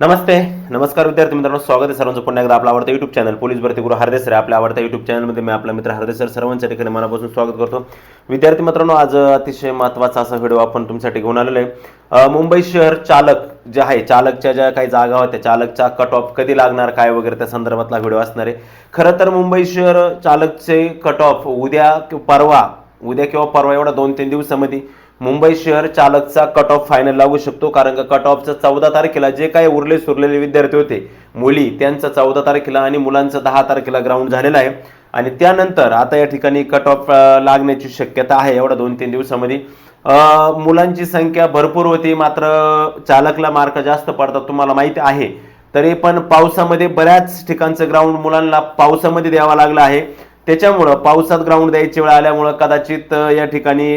नमस्ते नमस्कार विद्यार्थी मित्रांनो स्वागत आहे सर्वांचं पुन्हा एकदा आपला आवडता युट्यूब चॅनल पोलीस भरती गुरु हरदेसर आपल्या आवडत्या युट्यूब चॅनलमध्ये मी आपला मित्र हरदेसर सर्वांच्या ठिकाणी मनापासून स्वागत करतो. विद्यार्थी मित्रांनो आज अतिशय महत्त्वाचा असा व्हिडिओ आपण तुमच्यासाठी घेऊन आलेलो आहे. मुंबई शहर चालक जे आहे चालकच्या ज्या काही जागा होत्या चालकचा कट ऑफ कधी लागणार काय वगैरे त्या संदर्भातला व्हिडिओ असणार आहे. खरं तर मुंबई शहर चालकचे कट ऑफ उद्या परवा उद्या किंवा परवा एवढा दोन तीन दिवसामध्ये मुंबई शहर चालकचा कट ऑफ फायनल लागू शकतो कारण का कट ऑफचा चौदा तारखेला जे काही उरले सुरलेले विद्यार्थी होते मुली त्यांचं चौदा तारखेला आणि मुलांचा दहा तारखेला ग्राउंड झालेला आहे. आणि त्यानंतर आता या ठिकाणी कट ऑफ लागण्याची शक्यता आहे एवढ्या दोन तीन दिवसामध्ये. मुलांची संख्या भरपूर होती मात्र चालकला मार्क जास्त पडतात तुम्हाला माहिती आहे. तरी पण पावसामध्ये बऱ्याच ठिकाणचं ग्राउंड मुलांना पावसामध्ये द्यावा लागला आहे. त्याच्यामुळं पावसात ग्राउंड द्यायची वेळ आल्यामुळं कदाचित या ठिकाणी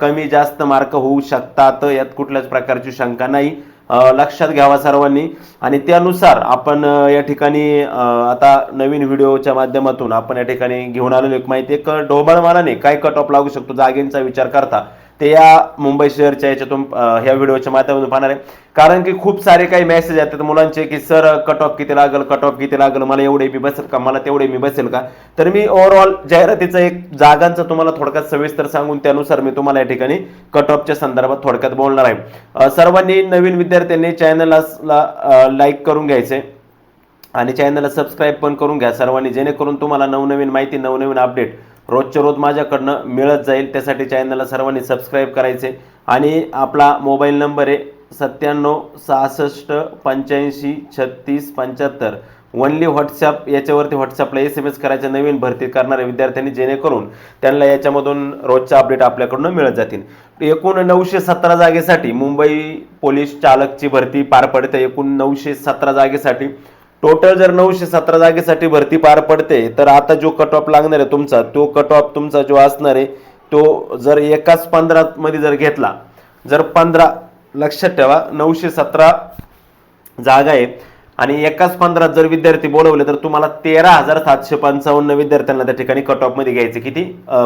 कमी जास्त मार्क होऊ शकतात. यात कुठल्याच प्रकारची शंका नाही. लक्षात घ्यावा सर्वांनी. आणि त्यानुसार आपण या ठिकाणी आता नवीन व्हिडिओच्या माध्यमातून आपण या ठिकाणी घेऊन आलेलो. एक माहिती एक ढोबळमानाने काय कट ऑफ लागू शकतो. जागेंचा विचार करता. ते या मुंबई शहरच्या याच्यातून ह्या व्हिडिओच्या माध्यमातून पाहणार आहे. कारण की खूप सारे काही मेसेज येतात मुलांचे की सर कट ऑफ किती लागल कट ऑफ किती लागल मला एवढे मी बसेल का मला तेवढे मी बसेल का? तर मी ओव्हरऑल जाहिरातीचं एक जागांचं तुम्हाला थोडक्यात सविस्तर सांगून त्यानुसार मी तुम्हाला या ठिकाणी कट ऑफच्या संदर्भात थोडक्यात बोलणार आहे. सर्वांनी नवीन विद्यार्थ्यांनी चॅनलला लाईक करून घ्यायचे. आणि चॅनलला सबस्क्राईब पण करून घ्या सर्वांनी जेणेकरून तुम्हाला नवनवीन माहिती नवनवीन अपडेट रोजच्या रोज माझ्याकडनं मिळत जाईल. त्यासाठी चॅनलला सर्वांनी सबस्क्राईब करायचे. आणि आपला मोबाईल नंबर आहे सत्त्याण्णव सहासष्ट पंच्याऐंशी छत्तीस पंच्याहत्तर. ओनली व्हॉट्सअप याच्यावरती व्हॉट्सअपला एस एम एस करायच्या नवीन भरती करणाऱ्या विद्यार्थ्यांनी जेणेकरून त्यांना याच्यामधून रोजच्या अपडेट आपल्याकडून मिळत जातील. एकूण नऊशे सतरा जागेसाठी मुंबई पोलीस चालकची भरती पार पडते. एकूण नऊशे सतरा जागेसाठी टोटल जर नऊशे सतरा जागेसाठी भरती पार पडते तर आता जो कट ऑफ लागणार आहे तुमचा तो कट ऑफ तुमचा जो असणार आहे तो जर एकाच पंधरा मध्ये जर घेतला जर पंधरा लक्षात ठेवा नऊशे सतरा जागा आहे आणि एकाच पंधरात जर विद्यार्थी बोलवले तर तुम्हाला तेरा हजार सातशे पंचावन्न विद्यार्थ्यांना त्या ठिकाणी कट ऑफमध्ये घ्यायचे. किती?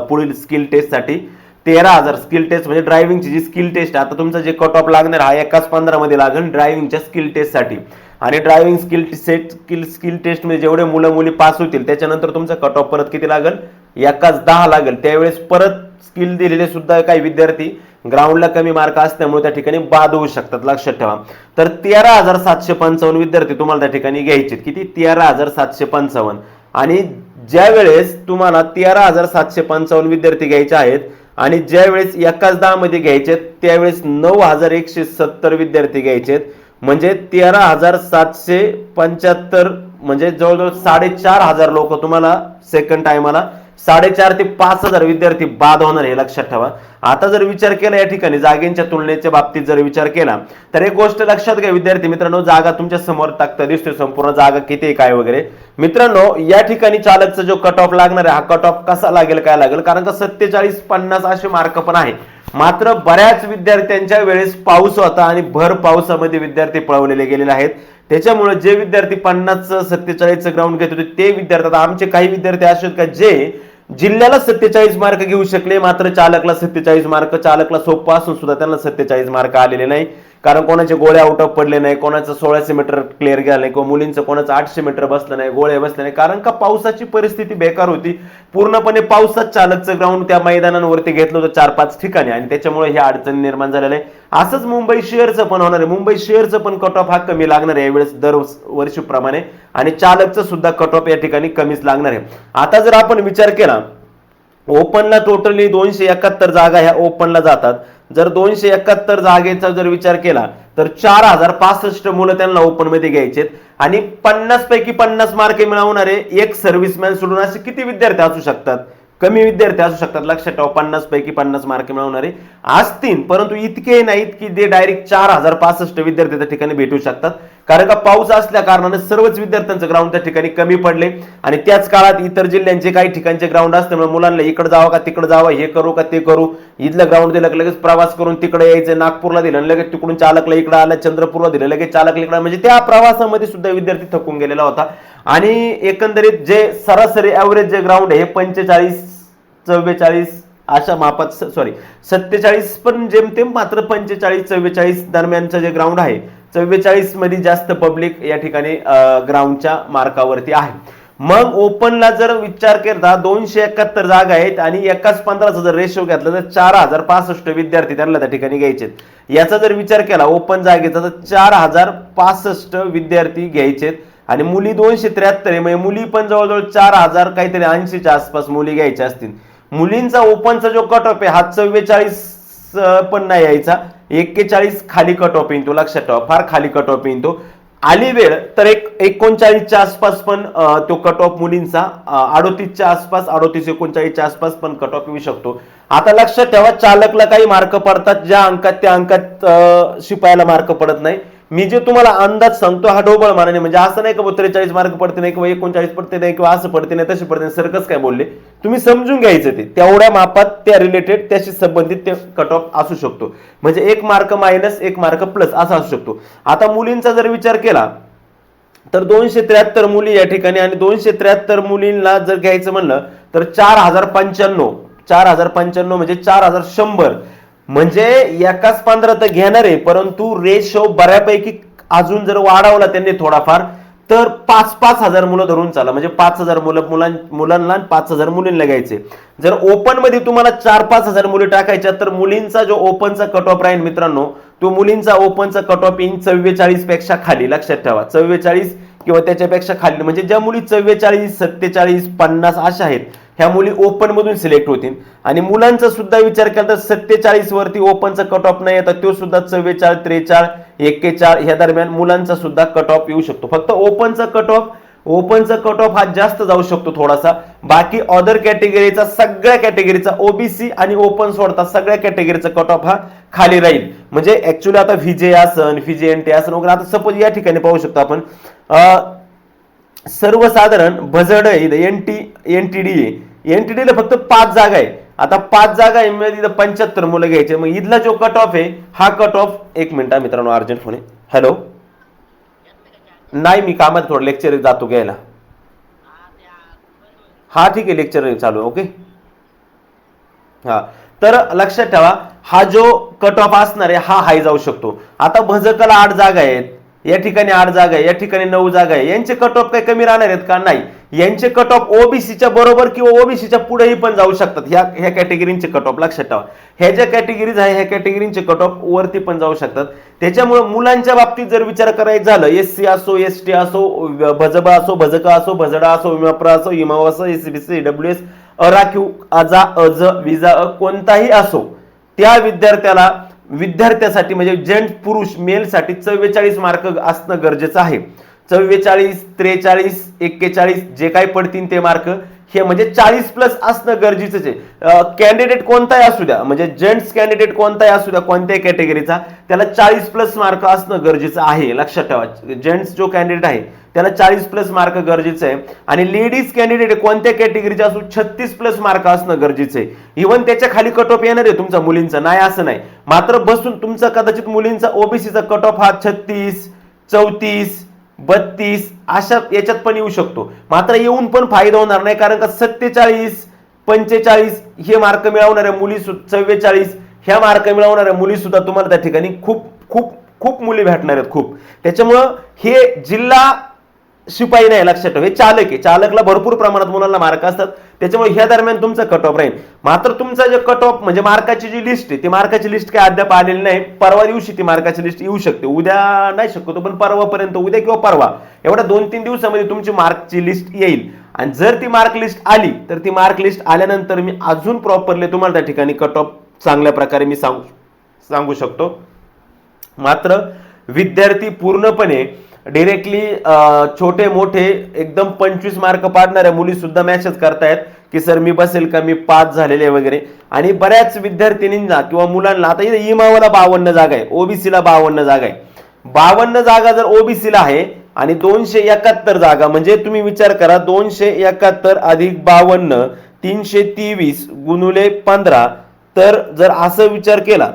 पुढील स्किल टेस्टसाठी तेरा हजार स्किल टेस्ट म्हणजे ड्रायव्हिंगची जी स्किल टेस्ट आता तुमचा जे कट ऑफ लागणार हा एकाच पंधरा मध्ये लागेल ड्रायव्हिंगच्या स्किल टेस्टसाठी आणि driving skill set skill skill टेस्टमध्ये जेवढे मुलं मुली पास होतील त्याच्यानंतर तुमचा कट ऑफ परत किती लागेल? एकाच दहा लागेल. त्यावेळेस परत स्किल दिलेले सुद्धा काही विद्यार्थी ग्राउंडला कमी मार्क असल्यामुळे त्या ठिकाणी बाद होऊ शकतात. लक्षात ठेवा. तर तेरा हजार सातशे पंचावन्न विद्यार्थी तुम्हाला त्या ठिकाणी घ्यायचे किती? तेरा हजार सातशे पंचावन्न. आणि ज्या वेळेस तुम्हाला तेरा हजार सातशे पंचावन्न विद्यार्थी घ्यायचे आहेत आणि ज्या वेळेस एकाच दहा मध्ये घ्यायचे त्यावेळेस नऊ हजार एकशे सत्तर विद्यार्थी घ्यायचे आहेत. म्हणजे तेरा हजार सातशे पंच्याहत्तर म्हणजे जवळजवळ साडेचार हजार लोक तुम्हाला सेकंड टायमाला साडेचार ते पाच हजार विद्यार्थी बाद होणार हे लक्षात ठेवा. आता जर विचार केला या ठिकाणी जागेंच्या तुलनेच्या बाबतीत जर विचार केला तर एक गोष्ट लक्षात घ्या विद्यार्थी मित्रांनो जागा तुमच्यासमोर टाकता दिसतोय संपूर्ण जागा किती आहे काय वगैरे. मित्रांनो या ठिकाणी चालकचा जो कट ऑफ लागणार आहे हा कट ऑफ कसा लागेल काय लागेल? कारण का सत्तेचाळीस पन्नास असे मार्क पण आहे. मात्र बऱ्याच विद्यार्थ्यांच्या वेळेस पाऊस होता आणि भर पावसामध्ये विद्यार्थी पळवलेले गेलेले आहेत. त्याच्यामुळे जे विद्यार्थी पन्नास सत्तेचाळीसचं ग्राउंड घेत होते ते विद्यार्थी आता आमचे काही विद्यार्थी असे का जे जिल्ह्याला सत्तेचाळीस मार्क घेऊ शकले मात्र चालकला सत्तेचाळीस मार्क चालकला सोपं असून सुद्धा त्यांना सत्तेचाळीस मार्क आलेले नाही. कारण कोणाचे गोळे आउट ऑफ पडले नाही कोणाचं सोळाशे मीटर क्लिअर गेलं किंवा मुलींचं कोणाचं आठशे मीटर बसलं नाही गोळे बसले नाही. कारण का पावसाची परिस्थिती बेकार होती. पूर्णपणे पावसात चालकचं ग्राउंड त्या मैदानांवरती घेतलं होतं चार पाच ठिकाणी. आणि त्याच्यामुळे हे अडचणी निर्माण झालेल्या आहे. असंच मुंबई शेअरचं पण होणार आहे. मुंबई शेअरचं पण कट ऑफ हा कमी लागणार आहे. यावेळेस दर वर्षीप्रमाणे. आणि चालकचं सुद्धा कट ऑफ या ठिकाणी कमीच लागणार आहे. आता जर आपण विचार केला ओपनला टोटली दोनशे एकाहत्तर जागा ह्या ओपनला जातात. जर दोनशे एकाहत्तर जागेचा जर विचार केला तर चार हजार पासष्ट मुलं त्यांना ओपनमध्ये घ्यायचेत आणि पन्नास पैकी पन्नास मार्क मिळवणारे एक सर्व्हिसमॅन सोडून असे किती विद्यार्थी असू शकतात? कमी विद्यार्थी असू शकतात. लक्षात ठेवा पन्नास पैकी पन्नास मार्क मिळवणारे असतील. परंतु इतके नाहीत की जे डायरेक्ट चार हजार पासष्ट विद्यार्थी त्या ठिकाणी भेटू शकतात. कारण का पाऊस असल्या कारणाने सर्वच विद्यार्थ्यांचं ग्राउंड त्या ठिकाणी कमी पडले. आणि त्याच काळात इतर जिल्ह्यांचे काही ठिकाणचे ग्राउंड असल्यामुळे मुलांना इकडे जावं का तिकडे जावं हे करू का ते करू. इथलं ग्राउंड दिलं लगेच प्रवास करून तिकडे यायचं नागपूरला दिलं लगेच तिकडून चालकला इकडे आलं चंद्रपूरला दिलं लगेच चालकला इकडे म्हणजे त्या प्रवासामध्ये सुद्धा विद्यार्थी थकून गेलेला होता. आणि एकंदरीत जे सरासरी ॲव्हरेज जे ग्राउंड आहे पंचेचाळीस चव्वेचाळीस अशा मापात सॉरी सत्तेचाळीस पण जेमतेम मात्र पंचेचाळीस चव्वेचाळीस दरम्यानचं जे ग्राउंड आहे चव्वेचाळीसमध्ये जास्त पब्लिक या ठिकाणी ग्राउंडच्या मार्कावरती आहे. मग ओपनला जर विचार केला दोनशे एकाहत्तर जागा आहेत आणि एकाच पंधराचा जर रेशो घेतला तर चार हजार पासष्ट विद्यार्थी त्यांना त्या ठिकाणी घ्यायचे याचा जर विचार केला ओपन जागेचा तर चार हजार पासष्ट विद्यार्थी घ्यायचेत. आणि मुली दोनशे त्र्याहत्तर आहे म्हणजे मुली पण जवळजवळ चार हजार काहीतरी ऐंशीच्या आसपास मुली घ्यायच्या असतील. मुलींचा ओपनचा जो कट ऑफ आहे हा चव्वेचाळीस पण नाही यायचा. एक्केचाळीस खाली कट ऑफ येईन तो लक्षात ठेवा फार खाली कट ऑफ येईन तो. आली वेळ तर एक एकोणचाळीसच्या आसपास पण तो कट ऑफ मुलींचा अडोतीसच्या आसपास अडोतीस एकोणचाळीसच्या आसपास पण कट ऑफ येऊ शकतो. आता लक्षात ठेवा चालकला काही मार्क पडतात ज्या अंकात त्या अंकात शिपायाला मार्क पडत नाही. मी जे तुम्हाला अंदाज सांगतो हा ढोबळ मानाने म्हणजे असं नाही का त्रेचाळीस मार्क पडते नाही किंवा एकोणचाळीस पडते नाही किंवा असं पडते नाही तसे पडते नाही. सरकस काय बोलले? तुम्ही समजून घ्यायचं ते. तेवढ्या मापात त्या रिलेटेड त्याशी संबंधित ते कट ऑफ असू शकतो. म्हणजे एक मार्क मायनस एक मार्क प्लस असा असू शकतो. आता मुलींचा जर विचार केला तर दोनशे त्र्याहत्तर मुली या ठिकाणी आणि दोनशे त्र्याहत्तर मुलींना जर घ्यायचं म्हणलं तर चार हजार पंच्याण्णव चार हजार पंच्याण्णव म्हणजे चार हजार शंभर. म्हणजे एकाच पंधरा तर घेणार आहे परंतु रेशो बऱ्यापैकी अजून जर वाढवला त्यांनी थोडाफार तर पाच पाच हजार मुलं धरून चाला. म्हणजे पाच हजार मुलं मुलां मुलांना पाच हजार मुलींना घ्यायचे. जर ओपनमध्ये तुम्हाला चार पाच हजार मुली टाकायच्या तर मुलींचा जो ओपनचा कट ऑफ राहील मित्रांनो तो मुलींचा ओपनचा कट ऑफ इन चव्वेचाळीसपेक्षा खाली. लक्षात ठेवा. चव्वेचाळीस किंवा त्याच्यापेक्षा खाली. म्हणजे ज्या मुली चव्वेचाळीस सत्तेचाळीस पन्नास अशा आहेत ह्या मुली ओपनमधून सिलेक्ट होतील. आणि मुलांचा सुद्धा विचार केला तर सत्तेचाळीस वरती ओपनचा कट ऑफ नाही येतात तो सुद्धा चव्वेचाळ त्रेचाळ एक्केचाळ ह्या दरम्यान मुलांचा सुद्धा कट ऑफ येऊ शकतो. फक्त ओपनचा कट ऑफ ओपनचा कट ऑफ हा जास्त जाऊ शकतो थोडासा. बाकी अदर कॅटेगरीचा सगळ्या कॅटेगरीचा ओबीसी आणि ओपन सोडता सगळ्या कॅटेगरीचा कट ऑफ हा खाली राहील. म्हणजे ऍक्च्युली आता व्हिजे आसन व्हीजे एन टी आसन वगैरे आता सपोज या ठिकाणी पाहू शकतो आपण. सर्वसाधारण भजड N T N T D N T डीला फक्त पाच जागा आहे. आता पाच जागा आहे म्हणजे तिथं पंच्याहत्तर मुलं घ्यायचे. मग इथला जो कट ऑफ आहे हा कट ऑफ एक मिनिट मित्रांनो अर्जंट फोन आहे. हॅलो नाही मी कामात थोडं लेक्चर जातो घ्यायला. हा ठीक आहे लेक्चर चालू आहे ओके हा. तर लक्षात ठेवा हा जो कट ऑफ असणार आहे हा हाय जाऊ शकतो. आता भजकला आठ जागा आहेत. या ठिकाणी आठ जागा आहे या ठिकाणी नऊ जागा आहे. यांचे कट ऑफ काही कमी राहणार आहेत का? नाही. यांचे कट ऑफ ओबीसीच्या बरोबर किंवा ओबीसीच्या पुढेही पण जाऊ शकतात. ह्या ह्या कॅटेगरीचे कट ऑफ लक्षात ठेवा. ह्या ज्या कॅटेगरीज आहे ह्या कॅटेगरीचे कट ऑफ वरती पण जाऊ शकतात. त्याच्यामुळे मुलांच्या बाबतीत जर विचार करायचं झालं एस सी असो एस टी असो भजबा असो भजका असो भजडा असो विमाप्रा असो इमाव असो S B C W S अराखीव अजा अज विजा कोणताही असो त्या विद्यार्थ्याला विद्यार्थ्यासाठी म्हणजे जेंट्स पुरुष मेलसाठी चव्वेचाळीस मार्क असणं गरजेचं आहे. चव्वेचाळीस त्रेचाळीस एक्केचाळीस जे काही पडतील ते मार्क हे म्हणजे चाळीस प्लस असणं गरजेचंच आहे. कॅन्डिडेट कोणताही असू द्या म्हणजे जेंट्स कॅन्डिडेट कोणताही असू द्या कोणत्याही कॅटेगरीचा त्याला चाळीस प्लस मार्क असणं गरजेचं आहे लक्षात ठेवा. जेंट्स जो कॅन्डिडेट आहे त्याला चाळीस प्लस मार्क गरजेचं आहे. आणि लेडीज कॅन्डिडेट कोणत्या कॅटेगरीचे असू छत्तीस प्लस मार्क असणं गरजेचं आहे. इव्हन त्याच्याखाली कट ऑफ येणार आहे तुमचा मुलींचा नाही असं नाही. मात्र बसून तुमचा कदाचित मुलींचा ओबीसीचा कट ऑफ हा छत्तीस चौतीस बत्तीस अशा याच्यात पण येऊ शकतो. मात्र येऊन पण फायदा होणार नाही कारण का सत्तेचाळीस पंचेचाळीस हे मार्क मिळवणाऱ्या मुली सु चव्वेचाळीस ह्या मार्क मिळवणाऱ्या मुली सुद्धा तुम्हाला त्या ठिकाणी खूप खूप खूप मुली भेटणार आहेत खूप. त्याच्यामुळं हे जिल्हा शिपाई नाही लक्षात ठेव. हे चालक आहे. चालकला भरपूर प्रमाणात मुलांना मार्क असतात. त्याच्यामुळे ह्या दरम्यान तुमचा कट ऑफ राहील. मात्र तुमचा जे कट ऑफ म्हणजे मार्काची जी लिस्ट आहे ती मार्काची लिस्ट काय अद्याप आलेली नाही. परवा दिवशी ती मार्काची लिस्ट येऊ शकते. उद्या नाही शकतो पण परवापर्यंत उद्या किंवा परवा एवढ्या दोन तीन दिवसामध्ये तुमची मार्कची लिस्ट येईल. आणि जर ती मार्क लिस्ट आली तर ती मार्क लिस्ट आल्यानंतर मी अजून प्रॉपरली तुम्हाला त्या ठिकाणी कट ऑफ चांगल्या प्रकारे मी सांगू सांगू शकतो. मात्र विद्यार्थी पूर्णपणे डिरेक्टली छोटे मोठे एकदम पंचवीस मार्क पाडणाऱ्या मुली सुद्धा मॅसेज करतायत की सर मी बसेल का? मी पास झालेले वगैरे. आणि बऱ्याच विद्यार्थिनींना किंवा मुलांना आता इथे इमावाला बावन्न जागा आहे ओबीसीला बावन्न जागा आहे. बावन्न जागा जर ओबीसीला आहे आणि दोनशे एकाहत्तर जागा म्हणजे तुम्ही विचार करा दोनशे एकाहत्तर अधिक बावन्न तीनशे तेवीस गुणुले पंधरा तर जर असं विचार केला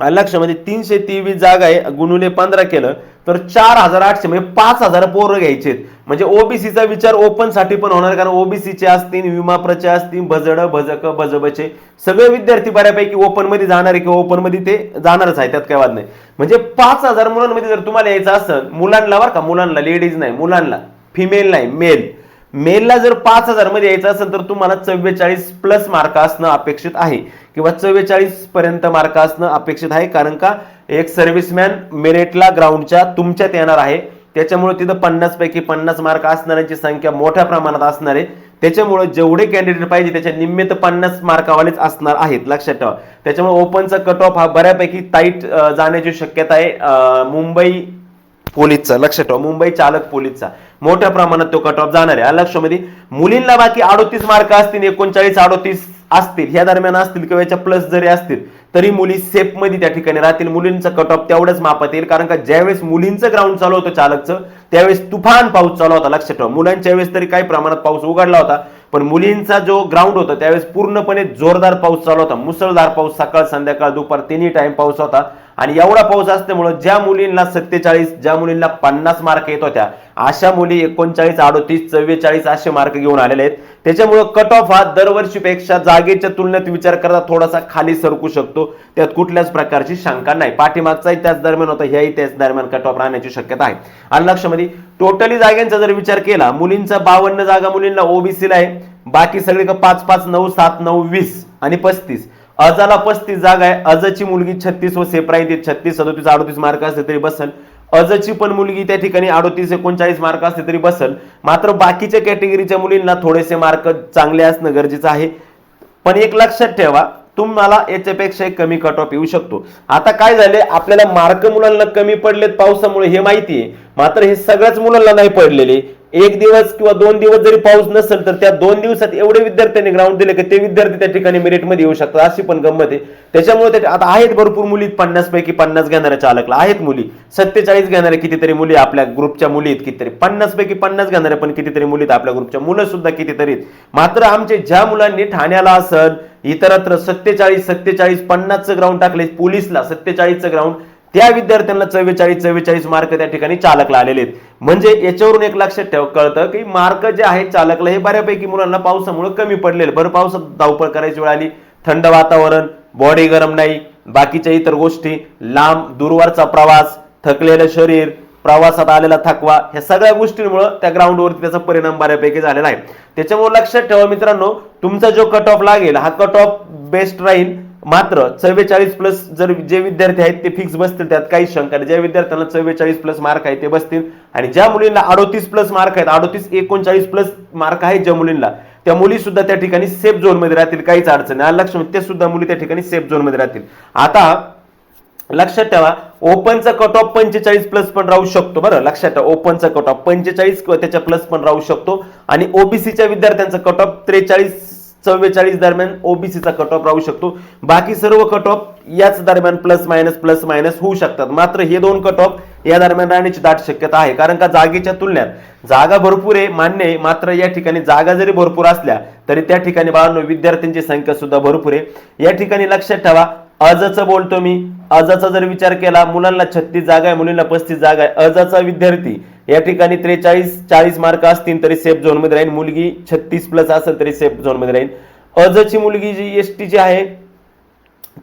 लक्ष म्हणजे तीनशे तेवीस जागा आहे गुणुले पंधरा केलं तर चार हजार आठशे म्हणजे पाच हजार पोरं घ्यायचे म्हणजे ओबीसीचा विचार ओपनसाठी पण होणार कारण ओबीसीचे असतील विमाप्रचे असतील भजड भजक भजबचे सगळे विद्यार्थी बऱ्यापैकी ओपनमध्ये जाणार आहे किंवा ओपनमध्ये ते जाणारच आहे त्यात काय वाद नाही. म्हणजे पाच हजार मुलांमध्ये जर तुम्हाला यायचं असेल मुलांना बरं का मुलांना लेडीज नाही मुलांना फिमेल नाही मेल मेलला जर पाच हजारमध्ये यायचं असेल तर तुम्हाला चव्वेचाळीस प्लस मार्क असणं अपेक्षित आहे. किंवा चव्वेचाळीस पर्यंत मार्क असणं अपेक्षित आहे कारण का एक सर्व्हिसमॅन मेरिटला ग्राउंडच्या तुमच्यात येणार आहे. त्याच्यामुळे तिथं पन्नास पैकी पन्नास मार्क असणाऱ्यांची संख्या मोठ्या प्रमाणात असणार आहे. त्याच्यामुळे जेवढे कॅन्डिडेट पाहिजे त्याच्या निम्मे तर पन्नास मार्कावालेच असणार आहेत लक्षात ठेवा. त्याच्यामुळे ओपनचा कट ऑफ हा बऱ्यापैकी टाईट जाण्याची शक्यता आहे. मुंबई पोलीसचा लक्षात ठेवा. मुंबई चालक पोलीसचा. मोठ्या प्रमाणात तो कट ऑफ जाणार आहे. लक्षमध्ये मुलींना बाकी अडोतीस मार्क असतील एकोणचाळीस अडोतीस असतील ह्या दरम्यान असतील किंवा याच्या प्लस जरी असतील तरी मुली सेफमध्ये त्या ठिकाणी राहतील. मुलींचा कट ऑफ तेवढंच मापात येईल कारण का ज्यावेळेस मुलींचं ग्राउंड चालू होतं चालकचं त्यावेळेस तुफान पाऊस चालू होता लक्षात ठेवा. मुलांच्या वेळेस तरी काही प्रमाणात पाऊस उघडला होता पण मुलींचा जो ग्राउंड होता त्यावेळेस पूर्णपणे जोरदार पाऊस चालू होता. मुसळधार पाऊस सकाळ संध्याकाळ दुपार तिन्ही टाइम पाऊस होता. आणि एवढा पाऊस असल्यामुळं ज्या मुलींना सत्तेचाळीस ज्या मुलींना पन्नास मार्क येत होत्या अशा मुली एकोणचाळीस अडोतीस चव्वेचाळीस असे मार्क घेऊन आलेले आहेत. त्याच्यामुळं कट ऑफ हा दरवर्षीपेक्षा जागेच्या तुलनेत विचार करता थोडासा खाली सरकू शकतो. त्यात कुठल्याच प्रकारची शंका नाही. पाठीमागचाही त्याच दरम्यान होता ह्याही त्याच दरम्यान कट ऑफ राहण्याची शक्यता आहे. आणि लक्षामध्ये टोटली जागांचा जर विचार केला मुलींचा बावन्न जागा मुलींना ओबीसीला आहे. बाकी सगळे पाच पाच नऊ सात नऊ वीस आणि पस्तीस. अजाला पस्तीस जागा आहे. अजची मुलगी छत्तीस व सेप्राई छत्तीस सदोतीस अडोतीस मार्क असले तरी बसल. अजची पण मुलगी त्या ठिकाणी अडोतीस एकोणचाळीस मार्क असले तरी बसल. मात्र बाकीच्या कॅटेगरीच्या मुलींना थोडेसे मार्क चांगले असणं गरजेचं आहे. पण एक लक्षात ठेवा तुम्हाला याच्यापेक्षा एक कमी कट ऑफ येऊ शकतो. आता काय झाले आपल्याला मार्क मुलांना कमी पडलेत पावसामुळे हे माहिती आहे मात्र हे सगळ्याच मुलांना नाही पडलेले. एक दिवस किंवा दोन दिवस जरी पाऊस नसेल तर त्या दोन दिवसात एवढे विद्यार्थ्यांनी ग्राउंड दिले की ते विद्यार्थी त्या ठिकाणी मेरिटमध्ये येऊ शकतात अशी पण गंमत आहे. त्याच्यामुळे आता आहेत भरपूर मुली पन्नास पैकी पन्नास घेणाऱ्या चालकला आहेत मुली. सत्तेचाळीस घेणाऱ्या कितीतरी मुली आपल्या ग्रुपच्या मुली आहेत कितीतरी. पन्नास पैकी पन्नास घेणाऱ्या पण कितीतरी मुली आहेत आपल्या ग्रुपच्या. मुलं सुद्धा कितीतरी आहेत. मात्र आमचे ज्या मुलांनी ठाण्याला असल इतरत्र सत्तेचाळीस सत्तेचाळीस पन्नासचं ग्राउंड टाकले पोलीसला सत्तेचाळीसचं ग्राउंड त्या विद्यार्थ्यांना चव्वेचाळीस चव्वेचाळीस मार्क त्या ठिकाणी चालकला आलेले आहेत. म्हणजे याच्यावरून एक लक्षात ठेव कळतं की मार्क जे आहेत चालकला हे बऱ्यापैकी मुलांना पावसामुळे कमी पडलेले. बरं पावसात धावपळ करायची वेळ आली थंड वातावरण बॉडी गरम नाही बाकीच्या इतर गोष्टी लांब दूरवरचा प्रवास थकलेलं शरीर प्रवासात आलेला थकवा ह्या सगळ्या गोष्टींमुळे त्या ग्राउंडवरती त्याचा परिणाम बऱ्यापैकी झालेला आहे. त्याच्यामुळे लक्षात ठेवा मित्रांनो तुमचा जो कट ऑफ लागेल हा कट ऑफ बेस्ट राहील मात्र चव्वेचाळीस प्लस जर जे विद्यार्थी आहेत ते फिक्स बसतील त्यात काही शंका नाही. ज्या विद्यार्थ्यांना चव्वेचाळीस प्लस मार्क आहे ते बसतील. आणि ज्या मुलींना अडोतीस प्लस मार्क आहेत अडोतीस एकोणचाळीस प्लस मार्क आहेत ज्या मुलींना त्या मुली सुद्धा त्या ठिकाणी सेफ झोनमध्ये राहतील काहीच अडचण नाही. लक्ष ते सुद्धा मुली त्या ठिकाणी सेफ झोनमध्ये राहतील. आता लक्षात ठेवा ओपनचा कट ऑफ पंचेचाळीस प्लस पण राहू शकतो. बरं लक्षात ठेवा ओपनचा कट ऑफ पंचेचाळीस किंवा त्याच्या प्लस पण राहू शकतो. आणि ओबीसीच्या विद्यार्थ्यांचा कट ऑफ त्रेचाळीस चव्वेचाळीस दरम्यान ओबीसीचा कट ऑफ राहू शकतो. बाकी सर्व कट ऑफ याच दरम्यान प्लस मायनस प्लस मायनस होऊ शकतात. मात्र हे दोन कट ऑफ या दरम्यान राहण्याची दाट शक्यता आहे. कारण का जागेच्या तुलनेत जागा भरपूर आहे मान्य आहे. मात्र या ठिकाणी जागा जरी भरपूर असल्या तरी त्या ठिकाणी बाळांनो विद्यार्थ्यांची संख्या सुद्धा भरपूर आहे. या ठिकाणी लक्षात ठेवा अजचं बोलतो मी. अजाचा जर विचार केला मुलांना छत्तीस जागा आहे मुलींना पस्तीस जागा आहे. अजाचा विद्यार्थी या ठिकाणी त्रेचाळीस चाळीस मार्क असतील तरी सेफ झोनमध्ये राहील. मुलगी छत्तीस प्लस असेल तरी सेफ झोनमध्ये राहील. अजची मुलगी जी एस टीची आहे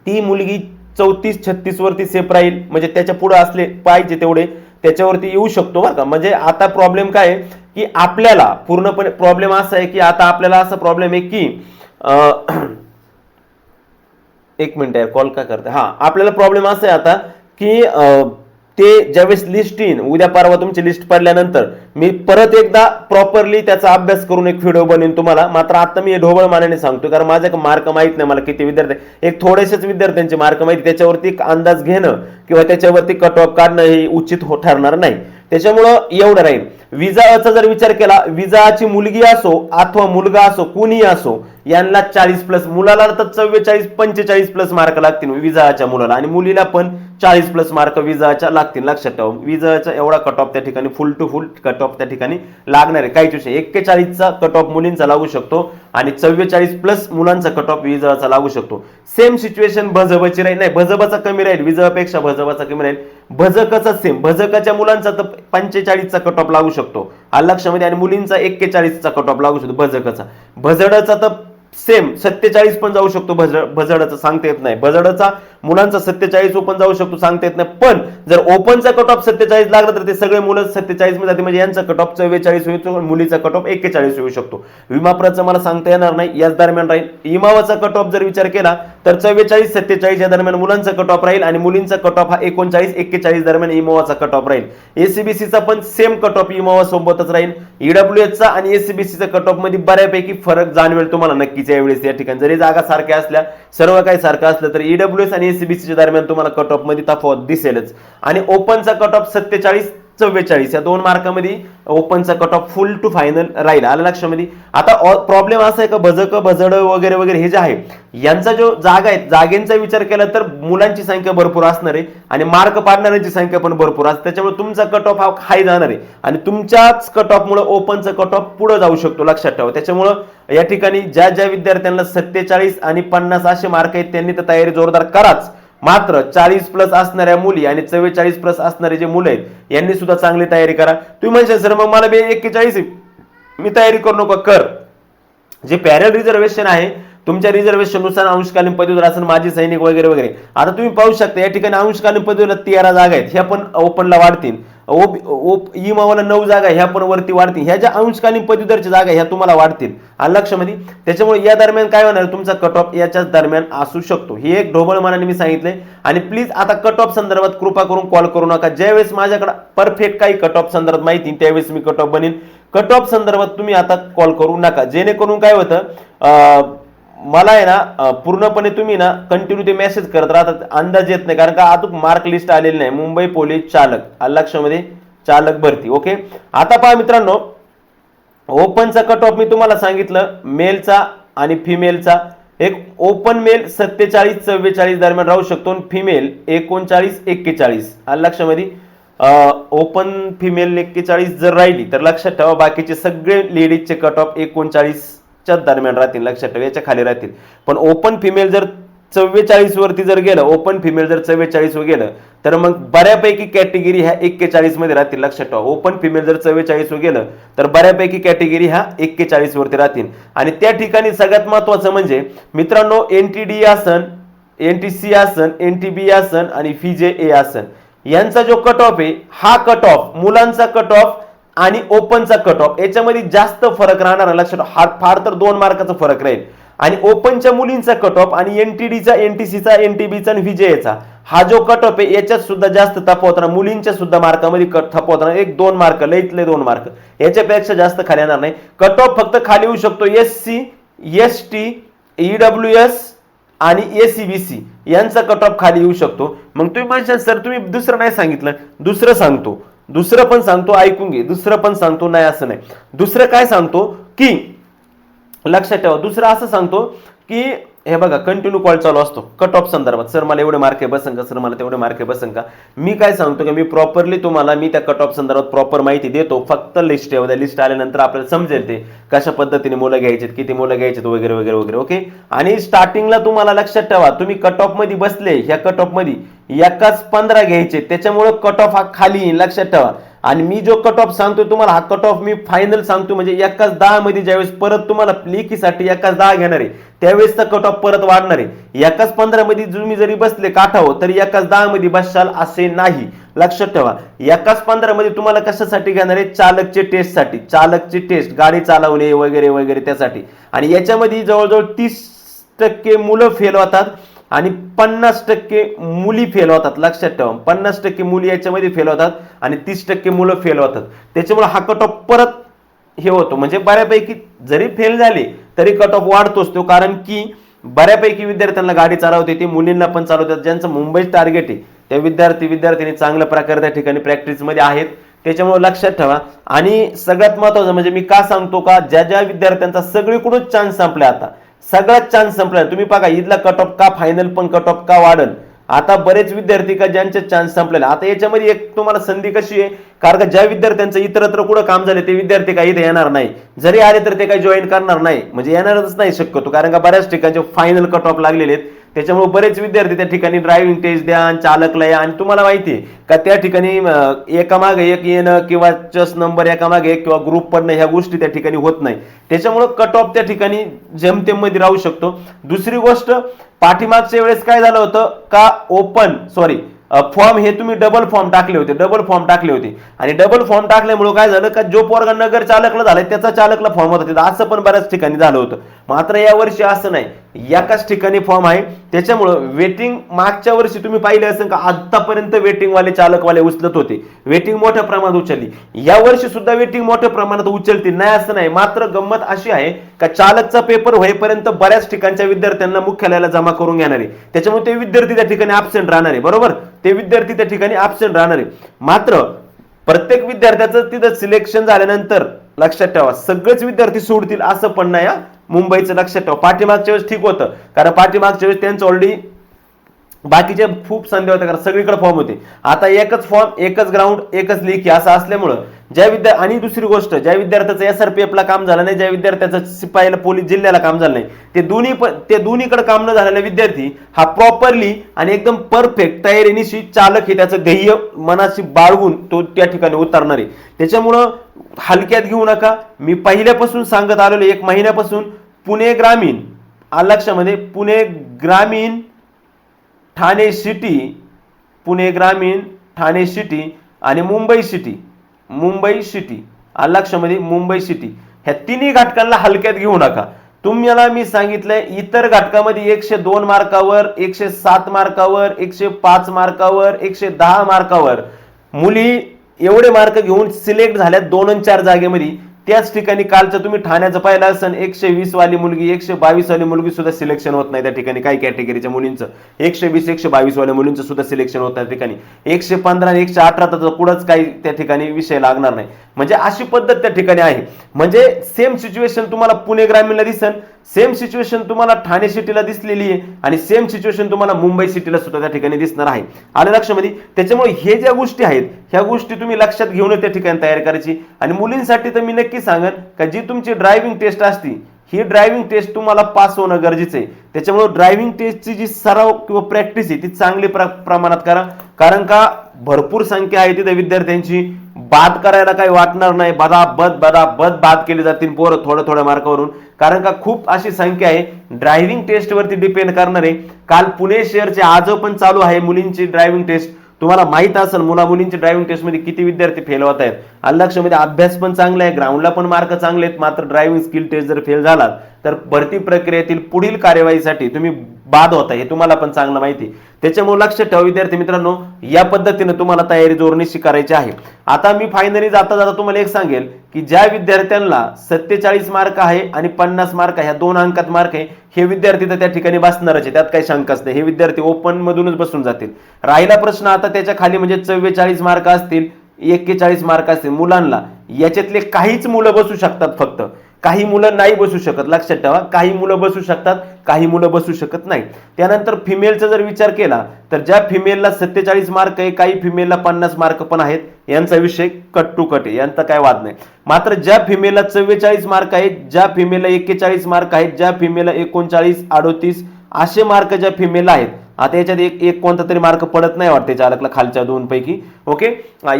ती मुलगी चौतीस छत्तीस वरती सेफ राहील. म्हणजे त्याच्या पुढे असले पाहिजे तेवढे. त्याच्यावरती येऊ शकतो बरं का. म्हणजे आता प्रॉब्लेम काय आहे की आपल्याला पूर्णपणे प्रॉब्लेम असा आहे की आता आपल्याला असा प्रॉब्लेम आहे की अं, एक मिनिट आहे कॉल का करते हा आपल्याला प्रॉब्लेम असा आहे आता की ते ज्यावेळेस लिस्ट येईन उद्या परवा तुमची लिस्ट पडल्यानंतर मी परत एकदा प्रॉपरली त्याचा अभ्यास करून एक व्हिडिओ बनवीन तुम्हाला. मात्र आता मी ढोबळ मानाने सांगतो कारण माझे मार्क माहीत नाही मला किती विद्यार्थी एक थोडेसेच विद्यार्थ्यांचे मार्क माहिती त्याच्यावरती एक अंदाज घेणं किंवा त्याच्यावरती कट ऑफ काढणं हे उचित हो ठरणार नाही. त्याच्यामुळं एवढं राहील. विजाचा जर विचार केला विजाची मुलगी असो अथवा मुलगा असो कुणी असो यांना चाळीस प्लस मुलाला तर चव्वेचाळीस पंचेचाळीस प्लस मार्क लागतील विजाच्या मुलाला. आणि मुलीला पण चाळीस प्लस मार्क विजाच्या लागतील. लक्षात ठेवा विजाचा एवढा कट ऑफ त्या ठिकाणी full to full cut off त्या ठिकाणी लागणार आहे. काहीच विषय एक्केचाळीसचा कट ऑफ मुलींचा लागू शकतो आणि चव्वेचाळीस प्लस मुलांचा कट ऑफ विजाचा लागू शकतो. सेम सिच्युएशन भजबची राहील. नाही भजबाचा कमी राहील. विजापेक्षा भजबाचा कमी राहील. भजकचा सेम भजकाच्या मुलांचा तर पंचेचाळीसचा कट ऑफ लागू शकतो. हा लक्षामध्ये आणि मुलींचा एक्केचाळीसचा कट ऑफ लागू शकतो भजकचा. भजडचा तर सेम सत्तेचाळीस पण जाऊ शकतो भज भजडचा सांगता येत नाही. भजडचा मुलांचा सत्तेचाळीस ओपन जाऊ शकतो सांगता येत नाही. पण जर ओपनचा कट ऑफ सत्तेचाळीस लागला तर ते सगळे मुलं सत्तेचाळीसमध्ये जाते म्हणजे यांचा कट ऑफ चव्वेचाळीस होईल मुलीचा कट ऑफ एक्केचाळीस होऊ शकतो. विमाप्रचं मला सांगता येणार नाही. याच दरम्यान राहील. इमावाचा कट ऑफ जर विचार केला तर चव्वेचाळीस सत्तेचाळीस या दरम्यान मुलांचा कट ऑफ राहील आणि मुलींचा कट ऑफ हा एकोणचाळीस एक्केचाळीस दरम्यान इमोवाचा कट ऑफ राहील. एसीबीसीचा पण सेम कट ऑफ इमोवा सोबतच राहील. ईडब्ल्यू चा आणि एसीबीसीचा कट ऑफमध्ये बऱ्यापैकी फरक जाणवेल तुम्हाला नक्कीच यावेळेस या ठिकाणी. जरी जागा सारख्या असल्या सर्व काही सारखं असलं तर ईडब्ल्यू एस आणि एसीबीसीच्या दरम्यान तुम्हाला कट ऑफमध्ये तफावत दिसेलच. आणि ओपनचा कट ऑफ सत्तेचाळीस चव्वेचाळीस. या दोन मार्कामध्ये ओपनचा cut off full to final राहील. आलं लक्षामध्ये? आता प्रॉब्लेम असा आहे का भजक भजड वगैरे वगैरे हे जे आहे यांचा जो जागा आहे जागेंचा विचार केला तर मुलांची संख्या भरपूर असणार आहे आणि मार्क पाडणाऱ्यांची संख्या पण भरपूर असते. त्याच्यामुळे तुमचा कट ऑफ हा हाय जाणार आहे. आणि तुमच्याच कट ऑफ मुळे ओपनचा कट ऑफ पुढे जाऊ शकतो लक्षात ठेवा. त्याच्यामुळं या ठिकाणी ज्या ज्या विद्यार्थ्यांना सत्तेचाळीस आणि पन्नास असे मार्क आहेत त्यांनी तर तयारी जोरदार कराच. मात्र चाळीस प्लस असणाऱ्या मुली आणि चव्वेचाळीस प्लस असणारे जे मुलं आहेत यांनी सुद्धा चांगली तयारी करा. तुम्ही म्हणशाल सर मग मला एक्केचाळीस मी तयारी करू नका. कर. जे पॅरल रिझर्वेशन आहे तुमच्या रिझर्वेशननुसार अंशकालीन पदवीधर असेल माजी सैनिक वगैरे वगैरे. आता तुम्ही पाहू शकता या ठिकाणी अंशकालीन पदवीला तेरा जागा आहेत. ह्या पण ओपनला वाढतील. ओप ओप ई मावाला नऊ जागा ह्या पण वरती वाढतील. ह्या ज्या अंशकालीन पदवीधरच्या जागा ह्या तुम्हाला वाढतील. आणि लक्षामध्ये त्याच्यामुळे या दरम्यान काय होणार? तुमचा कट ऑफ याच्याच दरम्यान असू शकतो. हे एक ढोबळ मनाने मी सांगितलंय. आणि प्लीज आता कट ऑफ संदर्भात कृपा करून कॉल करू नका. ज्यावेळेस माझ्याकडे परफेक्ट काही कट ऑफ संदर्भात माहिती त्यावेळेस मी कट ऑफ बनेन. कट ऑफ संदर्भात तुम्ही आता कॉल करू नका. जेणेकरून काय होतं? मला आहे ना पूर्णपणे तुम्ही ना कंटिन्यू ते मेसेज करत राहतात अंदाज येत नाही. कारण का अजून मार्क लिस्ट आलेली नाही. मुंबई पोलीस चालक आलं लक्षामध्ये? चालक भरती ओके आता पहा मित्रांनो ओपनचा कट ऑफ मी तुम्हाला सांगितलं मेलचा आणि फिमेलचा एक ओपन मेल सत्तेचाळीस चव्वेचाळीस दरम्यान राहू शकतो आणि फिमेल एकोणचाळीस एक्केचाळीस. आलं लक्षामध्ये? ओपन फिमेल एक्केचाळीस जर राहिली तर लक्षात ठेवा बाकीचे सगळे लेडीजचे कट ऑफ एकोणचाळीस. च्या दरम्यान राहतील लक्षात ठेवा याच्या खाली राहतील. पण ओपन फिमेल जर चव्वेचाळीस वरती जर गेलं ओपन फिमेल जर चव्वेचाळीस वर गेलं तर मग बऱ्यापैकी कॅटेगरी ह्या एक्केचाळीसमध्ये राहतील. लक्षात ठेवा. ओपन फिमेल जर चव्वेचाळीस वर गेलं तर बऱ्यापैकी कॅटेगरी ह्या एक्केचाळीस वरती राहतील. आणि त्या ठिकाणी सगळ्यात महत्वाचं म्हणजे मित्रांनो एन टी डी आसन एन टी सी आसन एन टी बी आसन आणि फिजे ए आसन. यांचा जो कट ऑफ आहे हा कट ऑफ मुलांचा कट ऑफ आणि ओपनचा कट ऑफ याच्यामध्ये जास्त फरक राहणार लक्षात हा फार तर दोन मार्काचा फरक राहील. आणि ओपनच्या मुलींचा कट ऑफ आणि एनटीडीचा एनटीसीचा एनटीबीचा आणि विजयचा हा जो कट ऑफ आहे याच्यात सुद्धा जास्त थपवताना मुलींच्या सुद्धा मार्कामध्ये कट थपवताना एक दोन मार्क लईतले दोन मार्क. याच्यापेक्षा जास्त खाली येणार नाही. कट ऑफ फक्त खाली येऊ शकतो S C S T E W S आणि एसीबीसी यांचा कट ऑफ खाली येऊ शकतो. मग तुम्ही म्हणशाल सर तुम्ही दुसरं नाही सांगितलं. दुसरं सांगतो. दुसरं पण सांगतो ऐकून घे. दुसरं पण सांगतो नाही असं नाही. दुसरं काय सांगतो की लक्षात ठेवा. दुसरं असं सांगतो की हे बघा कंटिन्यू कॉल चालू असतो. कट ऑफ संदर्भात. सर मला एवढे मार्क आहे का सर मला तेवढे मार्क आहे का मी काय सांगतो की मी प्रॉपरली तुम्हाला मी त्या कट ऑफ संदर्भात प्रॉपर माहिती देतो. फक्त लिस्ट आहे लिस्ट आल्यानंतर आपल्याला समजेल ते कशा पद्धतीने मुलं घ्यायचे किती मुलं घ्यायचेत वगैरे वगैरे वगैरे ओके आणि स्टार्टिंगला तुम्हाला लक्षात ठेवा तुम्ही कट ऑफमध्ये बसले ह्या कट ऑफमध्ये एकाच पंधरा घ्यायचे त्याच्यामुळं कट ऑफ हा खाली येईल लक्षात ठेवा. आणि मी जो कट ऑफ सांगतोय तुम्हाला हा कट ऑफ मी फायनल सांगतो म्हणजे एकाच दहा मध्ये ज्यावेळेस परत तुम्हाला लेखीसाठी एकाच दहा घेणार आहे त्यावेळेसचा कट ऑफ परत वाढणार आहे. एकाच पंधरा मध्ये तुम्ही जरी बसले काठावर तरी एकाच दहा मध्ये बसशाल असे नाही. लक्षात ठेवा एकाच पंधरा मध्ये तुम्हाला कशासाठी घेणार आहे? चालकचे टेस्टसाठी चालकचे टेस्ट गाडी चालवणे वगैरे वगैरे त्यासाठी. आणि याच्यामध्ये जवळजवळ तीस टक्के मुलं फेल होतात. आणि पन्नास टक्के मुली फेल होतात लक्षात ठेवा. पन्नास टक्के मुली याच्यामध्ये फेल होतात आणि तीस टक्के मुलं फेल होतात. त्याच्यामुळे हा कट ऑफ परत हे होतो. म्हणजे बऱ्यापैकी जरी फेल झाले तरी कट ऑफ वाढतोच तो. कारण की बऱ्यापैकी विद्यार्थ्यांना गाडी चालवते ती मुलींना पण चालवतात ज्यांचं मुंबईत टार्गेट आहे त्या विद्यार्थी विद्यार्थिनी चांगल्या प्रकारे त्या ठिकाणी प्रॅक्टिसमध्ये आहेत. त्याच्यामुळे लक्षात ठेवा. आणि सगळ्यात महत्वाचं म्हणजे मी का सांगतो का ज्या ज्या विद्यार्थ्यांचा सगळीकडूनच चान्स संपला आता सगळ्यात चान्स संपला. तुम्ही बघा इथला कट ऑफ का फायनल पण कट ऑफ का वाढल? आता बरेच विद्यार्थी का ज्यांचे चान्स संपलेले? आता याच्यामध्ये एक तुम्हाला संधी कशी आहे? कारण का ज्या विद्यार्थ्यांचं इतरत्र कुठं काम झाले ते विद्यार्थी काही इथे येणार नाही? जरी आले तर ते काही जॉईन करणार नाही. म्हणजे येणारच नाही शक्यतो. कारण का बऱ्याच ठिकाणचे फायनल कट ऑफ लागलेले आहेत. त्याच्यामुळे बरेच विद्यार्थी त्या ठिकाणी ड्रायव्हिंग टेस्ट द्या आणि चालकला या आणि तुम्हाला माहिती आहे का त्या ठिकाणी अं, एकामागे एक येणं किंवा चस नंबर एकामागे एक किंवा ग्रुप पडणं ह्या गोष्टी त्या ठिकाणी होत नाही. त्याच्यामुळे कट ऑफ त्या ठिकाणी जमतेमध्ये राहू शकतो. दुसरी गोष्ट पाठीमागच्या वेळेस काय झालं होतं का ओपन सॉरी फॉर्म हे तुम्ही डबल फॉर्म टाकले होते डबल फॉर्म टाकले होते. आणि डबल फॉर्म टाकल्यामुळे काय झालं का जो पोरगा नगर चालकला झालाय त्याचा चालकला फॉर्म होता. तिथं असं पण बऱ्याच ठिकाणी झालं होतं. मात्र या वर्षी असं नाही. एकाच ठिकाणी फॉर्म आहे. त्याच्यामुळं वेटिंग मागच्या वर्षी तुम्ही पाहिले असेल का आतापर्यंत वेटिंग वाले चालकवाले उचलत होते. वेटिंग मोठ्या प्रमाणात उचलली. या वर्षी सुद्धा वेटिंग मोठ्या प्रमाणात उचलतील. नाही असं नाही. मात्र गंमत अशी आहे का चालकचा पेपर होईपर्यंत बऱ्याच ठिकाणच्या विद्यार्थ्यांना मुख्यालयाला जमा करून घेणार. आहे त्याच्यामुळे ते विद्यार्थी त्या ठिकाणी ऍबसेंट राहणार. आहे बरोबर? ते विद्यार्थी त्या ठिकाणी ऍबसेंट राहणार. आहे मात्र प्रत्येक विद्यार्थ्याचं तिथं सिलेक्शन झाल्यानंतर लक्षात ठेवा सगळेच विद्यार्थी सोडतील असं पण नाही मुंबईचं लक्षात ठेवा. पाठीमागच्या वेळेस ठीक होतं कारण पाठीमागच्या वेळेस त्यांचं ऑलरेडी बाकीचे खूप संधी होत्या कारण सगळीकडे फॉर्म होते. आता एकच फॉर्म एकच ग्राउंड एकच लेखी असं असल्यामुळं ज्या विद्या आणि दुसरी गोष्ट ज्या विद्यार्थ्याचं एस आर पी एफला काम झालं नाही ज्या विद्यार्थ्याचं शिपाईला पोलीस जिल्ह्याला काम झालं नाही ते दोन्ही ते दोन्हीकडे काम न झालेला विद्यार्थी हा प्रॉपरली आणि एकदम परफेक्ट तयारीनिशी चालक हे त्याचं ध्येय मनाशी बाळगून तो त्या ठिकाणी उतरणार आहे. त्याच्यामुळं हलक्यात घेऊ नका. मी पहिल्यापासून सांगत आलेलो एक महिन्यापासून पुणे ग्रामीण आ लक्षामध्ये पुणे ग्रामीण ठाणे सिटी पुणे ग्रामीण ठाणे सिटी आणि मुंबई सिटी मुंबई सिटी लक्षामध्ये मुंबई सिटी. ह्या तिन्ही घटकांना हलक्यात घेऊ नका. तुम्हाला मी सांगितलंय इतर घटकामध्ये एकशे दोन मार्कावर एकशे सात मार्कावर एकशे पाच मार्कावर एकशे दहा मार्कावर. मुली एवढे मार्क घेऊन सिलेक्ट झाल्या दोन चार जागेमध्ये. त्याच ठिकाणी कालचं तुम्ही ठाण्याचं पाहिलं असेल एकशे वीस वाली मुलगी एकशे बावीस वाली मुलगी सुद्धा सिलेक्शन होत नाही त्या ठिकाणी. काही कॅटेगरीच्या मुलींचं. एकशे वीस एकशे बावीस वाल्या मुलींचं सुद्धा सिलेक्शन होत त्या ठिकाणी. एकशे पंधरा आणि एकशे अठरा तर पुढंच काही त्या ठिकाणी विषय लागणार नाही. म्हणजे अशी पद्धत त्या ठिकाणी आहे. म्हणजे सेम सिच्युएशन तुम्हाला पुणे ग्रामीणला दिसन सेम सिच्युएशन तुम्हाला ठाणे सिटीला दिसलेली आहे आणि सेम सिच्युएशन तुम्हाला मुंबई सिटीला सुद्धा त्या ठिकाणी दिसणार आहे. आलं लक्षामध्ये त्याच्यामुळे हे ज्या गोष्टी आहेत ह्या गोष्टी तुम्ही लक्षात घेऊन त्या ठिकाणी तयार करायची. आणि मुलींसाठी तर मी नक्की सांगेन का जी तुमची ड्रायव्हिंग टेस्ट असती ही ड्रायव्हिंग टेस्ट तुम्हाला पास होणं गरजेचं आहे. त्याच्यामुळे ड्रायव्हिंग टेस्टची जी सराव किंवा प्रॅक्टिस आहे ती चांगली प्रमाणात करा. कारण का भरपूर संख्या आहे तिथे विद्यार्थ्यांची. बाद करायला काही वाटणार नाही. बदा बद बदा बद बाद केली जातील पोरं थोड्या थोड्या मार्कावरून. कारण का खूप अशी संख्या आहे. ड्रायव्हिंग टेस्ट वरती डिपेंड करणार. आहे काल पुणे शहरचे आज पण चालू आहे मुलींची ड्रायव्हिंग टेस्ट तुम्हाला माहीत असेल मुला मुलींची ड्रायव्हिंग टेस्टमध्ये किती विद्यार्थी फेल होत आहेत. आणि अभ्यास पण चांगला आहे ग्राउंडला पण मार्क चांगले आहेत मात्र ड्रायव्हिंग स्किल टेस्ट जर फेल झाला तर भरती प्रक्रियेतील पुढील कार्यवाहीसाठी तुम्ही बाद होता हे तुम्हाला पण चांगलं माहिती. त्याच्यामुळे लक्ष ठेवा विद्यार्थी मित्रांनो या पद्धतीने तुम्हाला तयारी जोरणी करायची आहे. आता मी फायनली जाता जाता तुम्हाला एक सांगेल की ज्या विद्यार्थ्यांना सत्तेचाळीस मार्क आहे आणि पन्नास मार्क ह्या दोन अंकात मार्क आहे हे विद्यार्थी तर त्या ठिकाणी बसणारच आहे त्यात काही शंकाच नाही. हे विद्यार्थी ओपन मधूनच बसून जातील. राहिला प्रश्न आता त्याच्याखाली म्हणजे चव्वेचाळीस मार्क असतील एक्केचाळीस मार्क असतील मुलांना याच्यातले काहीच मुलं बसू शकतात फक्त. काही मुलं नाही बसू शकत. लक्षात ठेवा काही मुलं बसू शकतात काही मुलं बसू शकत नाही. त्यानंतर फिमेलचा जर विचार केला तर ज्या फिमेलला सत्तेचाळीस मार्क आहे काही फिमेलला पन्नास मार्क पण आहेत. यांचा विषय कट टू कट आहे. यांचा काय वाद नाही. मात्र ज्या फिमेलला चव्वेचाळीस मार्क आहेत ज्या फिमेलला एक्केचाळीस मार्क आहेत ज्या फिमेलला एकोणचाळीस अडोतीस असे मार्क ज्या फिमेल आहेत आता याच्यात एक एक कोणता तरी मार्क पडत नाही वाटते चालकला खालच्या दोन पैकी ओके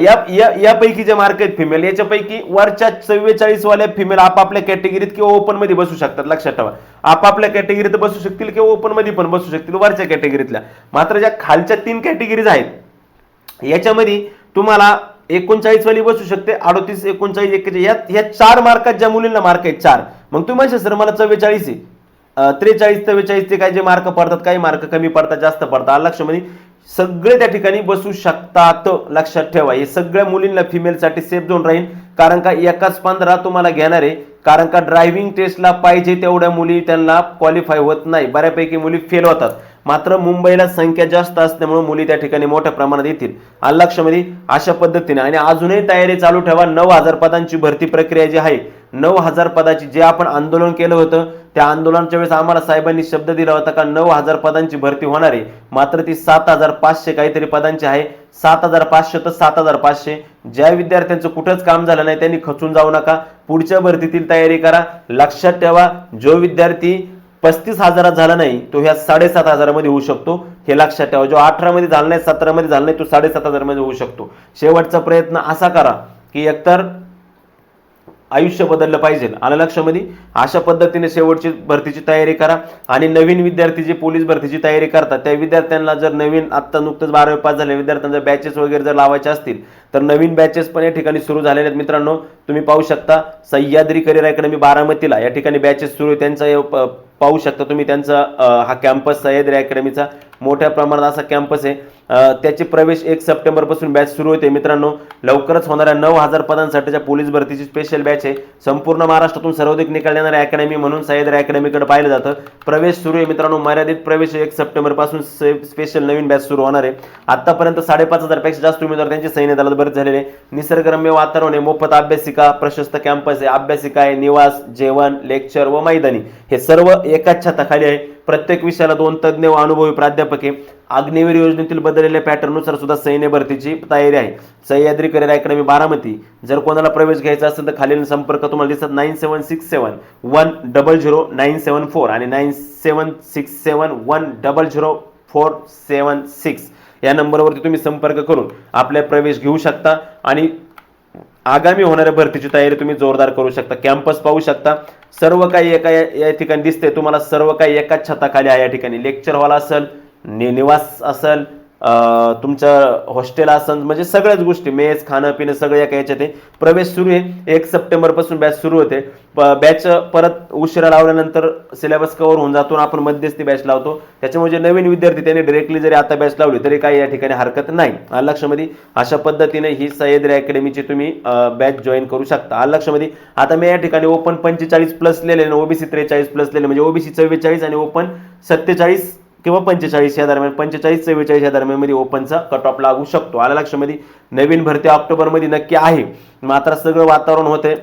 या या यापैकी जे मार्क आहेत फिमेल याच्यापैकी वरच्या चव्वेचाळीस वाल्या फिमेल आपापल्या कॅटेगरीत किंवा ओपनमध्ये बसू शकतात लक्षात ठेवा. आपापल्या कॅटेगरीत बसू शकतील किंवा ओपनमध्ये पण बसू शकतील वरच्या कॅटेगरीतल्या मात्र ज्या खालच्या तीन कॅटेगरीज आहेत याच्यामध्ये तुम्हाला एकोणचाळीस वाली बसू शकते अडोतीस एकोणचाळीस एक्केचाळीस या चार मार्कात ज्या मुलींना मार्क आहेत चार. मग तुम्ही सर मला चव्वेचाळीस आहे. त्रेचाळीस चव्वेचाळीस ते काय जे मार्क पडतात काही मार्क कमी पडतात जास्त पडतात. लक्षमध्ये म्हणजे सगळे त्या ठिकाणी बसू शकतात. लक्षात ठेवा. हे सगळ्या मुलींना फिमेलसाठी सेफ झोन राहील. कारण का एकाच पंधरा तुम्हाला घेणार आहे. कारण का ड्रायव्हिंग टेस्टला पाहिजे तेवढ्या मुली त्यांना क्वालिफाय होत नाही. बऱ्यापैकी मुली फेल होतात. मात्र मुंबईला संख्या जास्त असल्यामुळे मुली त्या ठिकाणी मोठ्या प्रमाणात येतील. लक्षामध्ये म्हणजे अशा पद्धतीने. आणि अजूनही तयारी चालू ठेवा. नऊ हजार पदांची भरती प्रक्रिया जी आहे नऊ हजार पदाची जे आपण आंदोलन केलं होतं त्या आंदोलनाच्या वेळेस आम्हाला साहेबांनी शब्द दिला होता का नऊ हजार पदांची भरती होणार आहे. मात्र ती सात हजार पाचशे काहीतरी पदांची आहे. सात हजार पाचशे तर सात हजार पाचशे. ज्या विद्यार्थ्यांचं कुठंच काम झालं नाही त्यांनी खचून जाऊ नका. पुढच्या भरतीतील तयारी करा. लक्षात ठेवा जो विद्यार्थी पस्तीस हजारात झाला नाही तो ह्या साडेसात हजारामध्ये होऊ शकतो. हे लक्षात ठेवा जो अठरामध्ये झाला नाही सतरामध्ये झाला नाही तो साडेसात हजारामध्ये होऊ शकतो. शेवटचा प्रयत्न असा करा की एकतर आयुष्य बदललं पाहिजे. आलं लक्षामध्ये? अशा पद्धतीने शेवटची भरतीची तयारी करा. आणि नवीन विद्यार्थी जे पोलीस भरतीची तयारी करतात त्या विद्यार्थ्यांना जर नवीन आत्ता नुकतंच बारावी पास झाले विद्यार्थ्यांना जर बॅचेस वगैरे जर लावायचे असतील तर नवीन बॅचेस पण या ठिकाणी सुरू झालेले आहेत. मित्रांनो तुम्ही पाहू शकता सह्याद्री करिअर अकॅडमी बारामतीला या ठिकाणी बॅचेस सुरू त्यांचा पाहू शकता तुम्ही त्यांचा हा कॅम्पस सह्याद्री अकॅडमीचा मोठ्या प्रमाणात असा कॅम्पस आहे. त्याचे प्रवेश एक सप्टेंबरपासून बॅच सुरू होते. मित्रांनो लवकरच होणाऱ्या नऊ हजार पदांसाठीच्या पोलीस भरतीची स्पेशल बॅच आहे. संपूर्ण महाराष्ट्रातून सर्वाधिक निकाल देणाऱ्या अकॅडमी म्हणून सह्याद्री अकॅडमीकडे पाहिलं जातं. प्रवेश सुरू आहे मित्रांनो. मर्यादित प्रवेश एक सप्टेंबरपासून स्पेशल नवीन बॅच सुरू होणार आहे. आतापर्यंत साडेपाच हजारपेक्षा जास्त उमेदवार त्यांचे सैन्य दलात भरती झालेले आहे. निसर्गरम्य वातावरण आहे. मोफत अभ्यासिका प्रशस्त कॅम्पस आहे. अभ्यासिका आहे. निवास जेवण लेक्चर व मैदानी. हे सर्व एकाच छताखाली आहे. प्रत्येक विषयाला दोन तज्ज्ञ व अनुभवी प्राध्यापके अग्निवीर योजनेतील बदललेल्या पॅटर्ननुसार सुद्धा सैन्य भरतीची तयारी आहे. Sahyadri career academy Baramati. जर कोणाला प्रवेश घ्यायचा असेल तर खालील संपर्क तुम्हाला दिसत nine seven six seven one double zero nine seven four आणि nine seven six seven one double zero four seven six या नंबरवरती तुम्ही संपर्क करून आपल्या प्रवेश घेऊ शकता आणि आगामी होणाऱ्या भरतीची तयारी तुम्ही जोरदार करू शकता. कॅम्पस पाहू शकता. सर्व काही एका या ठिकाणी दिसते तुम्हाला सर्व काही एकाच छताखाली आहे या ठिकाणी. लेक्चर हॉल असेल निवास असेल तुमचं हॉस्टेल असं म्हणजे सगळ्याच गोष्टी मेस खाणं पिणं सगळं एका याच्यात आहे. प्रवेश सुरू आहे. एक सप्टेंबरपासून बॅच सुरू होते. बॅच परत उशिरा लावल्यानंतर सिलेबस कव्हर होऊन जातो आणि आपण मध्यस्थी बॅच लावतो. त्याच्यामुळे जे नवीन विद्यार्थी त्यांनी डिरेक्टली जरी आता बॅच लावली तरी काही या ठिकाणी हरकत नाही. अलक्षमध्ये अशा पद्धतीने ही सह्याद्री अकॅडमीची तुम्ही बॅच जॉईन करू शकता. आलक्षमध्ये आता मी या ठिकाणी ओपन पंचेचाळीस प्लस लिहिले ओबीसी त्रेचाळीस प्लस लिहिले म्हणजे ओबीसी चव्वेचाळीस आणि ओपन सत्तेचाळीस किंवा पंचेचाळीस या दरम्यान पंचेचाळीस चव्वेचाळीस या दरम्यानमध्ये ओपनचा कट ऑफ लागू शकतो. आला लक्षामध्ये नवीन भरती ऑक्टोबरमध्ये नक्की आहे. मात्र सगळं वातावरण होते.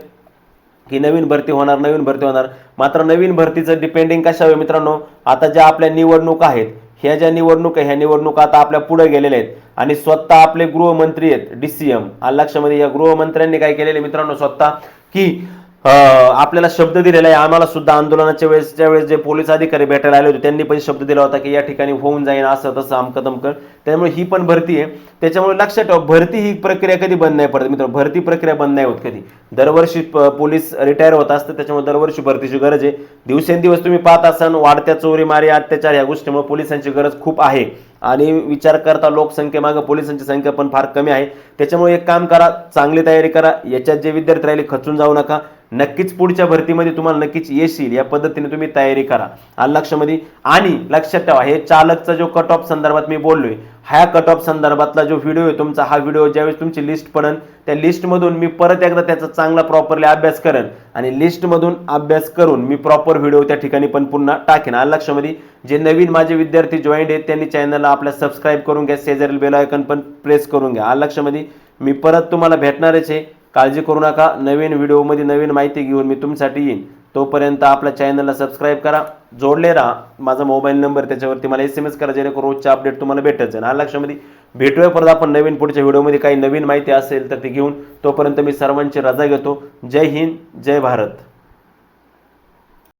की नवीन भरती होणार नवीन भरती होणार. मात्र नवीन भरतीचं डिपेंडिंग कशावे मित्रांनो? आता ज्या आपल्या निवडणुका आहेत ह्या ज्या निवडणुका ह्या निवडणुका आता आपल्या पुढे गेलेल्या आहेत. आणि स्वतः आपले गृहमंत्री आहेत डी डीसीएम लक्षामध्ये या गृहमंत्र्यांनी काय केलेले मित्रांनो? स्वतः की आपल्याला शब्द दिलेला आहे. आम्हाला सुद्धा आंदोलनाच्या वेळेस ज्यावेळेस जे पोलीस अधिकारी भेटायला आले होते त्यांनी पण शब्द दिला होता की या ठिकाणी होऊन जाईन असं तसं आमकं तमकं. त्यामुळे ही पण भरती आहे. त्याच्यामुळे लक्षात ठेवा भरती ही प्रक्रिया कधी बंद नाही पडत मित्र भरती प्रक्रिया बंद नाही होत कधी. दरवर्षी पोलीस रिटायर होत असतं त्याच्यामुळे दरवर्षी भरतीची गरज आहे. दिवसेंदिवस तुम्ही पाहत असाल वाढत्या चोरी मारी अत्याचार या गोष्टीमुळे पोलिसांची गरज खूप आहे. आणि विचार करता लोकसंख्येमागं पोलिसांची संख्या पण फार कमी आहे. त्याच्यामुळे एक काम करा चांगली तयारी करा. याच्यात जे विद्यार्थी राहिले खचून जाऊ नका. नक्कीच पुढच्या भरतीमध्ये तुम्हाला नक्कीच यश येईल या पद्धतीने तुम्ही तयारी करा. आलं लक्षामध्ये आणि लक्षात ठेवा हे चालकचा जो कट ऑफ संदर्भात मी बोललोय ह्या कट ऑफ संदर्भातला जो व्हिडिओ आहे तुमचा हा व्हिडिओ ज्यावेळेस तुमची लिस्ट पडेल त्या लिस्टमधून मी परत एकदा त्याचा चांगला प्रॉपरली अभ्यास करेन. आणि लिस्टमधून अभ्यास करून मी प्रॉपर व्हिडिओ त्या ठिकाणी पण पुन्हा टाकेन. आलं लक्षामध्ये जे नवीन माझे विद्यार्थी जॉईंट आहेत त्यांनी चॅनलला आपल्या सबस्क्राईब करून घ्या शेजारील बेल आयकन पण प्रेस करून घ्या. आलं लक्षामध्ये मी परत तुम्हाला भेटणारच आहे. काळजी करू नका. नवीन व्हिडिओमध्ये नवीन माहिती घेऊन मी तुमच्यासाठी येईन. तोपर्यंत आपल्या चॅनलला सबस्क्राईब करा जोडले राहा. माझा मोबाईल नंबर त्याच्यावरती मला एस एम एस करा जेणेकरून रोजचे अपडेट तुम्हाला भेटत जाईल. आलं लक्षामध्ये भेटूया परत आपण नवीन पुढच्या व्हिडिओमध्ये. काही नवीन माहिती असेल तर ती घेऊन तोपर्यंत मी सर्वांची रजा घेतो. जय हिंद जय भारत.